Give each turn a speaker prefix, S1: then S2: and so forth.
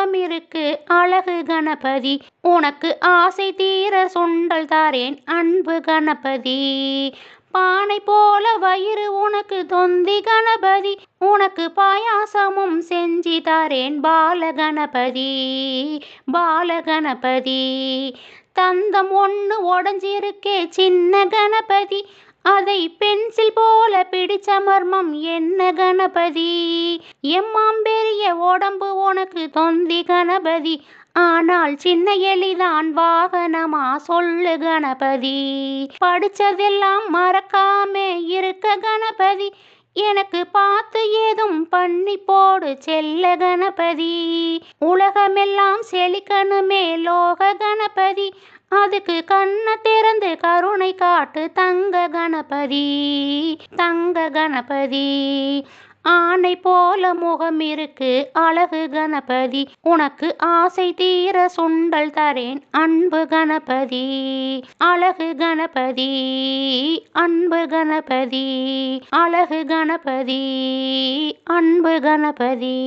S1: முகம் இருக்கு. அழகு கணபதி உனக்கு ஆசை தீர சுண்டல் தாரேன் அன்பு கணபதி. பானை போல வயிறு உனக்கு தொந்தி கணபதி உனக்கு பாயாசமும் செஞ்சி தாரேன் பால கணபதி. பால கணபதி தந்தம் ஒன்று உடஞ்சிருக்கே சின்ன கணபதி அதை பென்சில் போல பிடிச்ச மர்மம் என்ன கணபதி? எம்மாம்பே பெரிய உடம்பு உனக்கு தொந்தி கணபதி. ஆனால் சின்ன எலிதான் வாகனமா சொல்லு கணபதி. படிச்சதெல்லாம் மறக்காம இருக்க கணபதி. எனக்கு பார்த்து ஏதும் பண்ணி போடு செல்ல கணபதி. உலகமெல்லாம் செழிக்கணுமே லோக கணபதி. அதுக்கு கண்ணை திறந்து கருணை காட்டு தங்க கணபதி. தங்க கணபதி. ஆனை போல முகம் இருக்கு அழகு கணபதி. உனக்கு ஆசை தீர சுண்டல் தரேன் அன்பு கணபதி. அழகு கணபதி அன்பு கணபதி. அழகு கணபதி அன்பு கணபதி.